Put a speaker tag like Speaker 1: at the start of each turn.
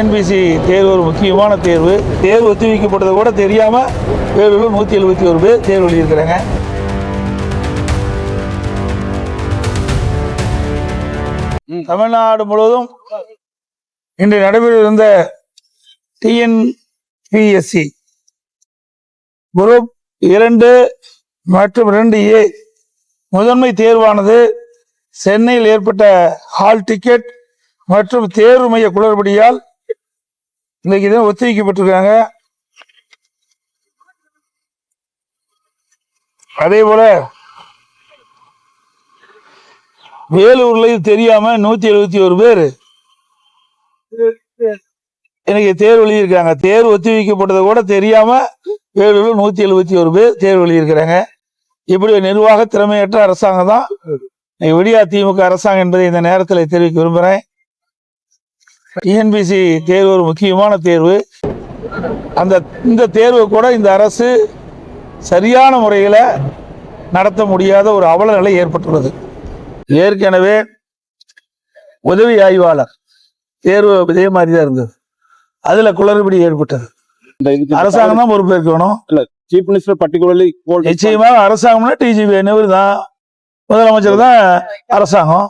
Speaker 1: TNPSC தேர்வு ஒரு முக்கியமான தேர்வு. தேர்வு ஒத்திவைக்கப்பட்டதை கூட தெரியாம வேலூரில் நூற்றி எழுபத்தி ஒரு பேர் தேர்வு எழுதியிருக்கிறாங்க. தமிழ்நாடு முழுவதும் இன்று நடைபெறிருந்த டிஎன்பிஎஸ்சி குரூப் இரண்டு மற்றும் இரண்டு ஏ முதன்மை தேர்வானது சென்னையில் ஏற்பட்ட ஹால் டிக்கெட் மற்றும் தேர்வு மைய குளறுபடியால் இன்னைக்கு தான் ஒத்திவைக்கப்பட்டிருக்காங்க அதே போல வேலூர்ல இது தெரியாம நூத்தி எழுபத்தி ஒரு பேர் எனக்கு தேர்வு எழுதியிருக்காங்க. தேர்வு ஒத்திவைக்கப்பட்டதை கூட தெரியாம வேலூர்ல நூத்தி எழுபத்தி ஒரு பேர் தேர்வு எழுதியிருக்கிறாங்க. இப்படி நிர்வாக திறமையற்ற அரசாங்கம் தான். விடியா திமுக அரசாங்கம் என்பதை இந்த நேரத்தில் தெரிவிக்க விரும்புகிறேன். டிஎன்பிசி தேர்வு ஒரு முக்கியமான தேர்வு. அந்த இந்த தேர்வு கூட இந்த அரசு சரியான முறையில் நடத்த முடியாத ஒரு அவல நிலை ஏற்பட்டுள்ளது. ஏற்கனவே உதவி ஆய்வாளர் தேர்வு இதே மாதிரி தான் இருந்தது. அதுல குளறுபடி ஏற்பட்டது. அரசாங்கம் தான் பொறுப்பேற்கணும்
Speaker 2: சீஃப் மினிஸ்டர் பர்டிகுலர்லி
Speaker 1: நிச்சயமாக அரசாங்கம்னா டிஜிபி நெவர் தான் முதலமைச்சர் தான் அரசாங்கம்.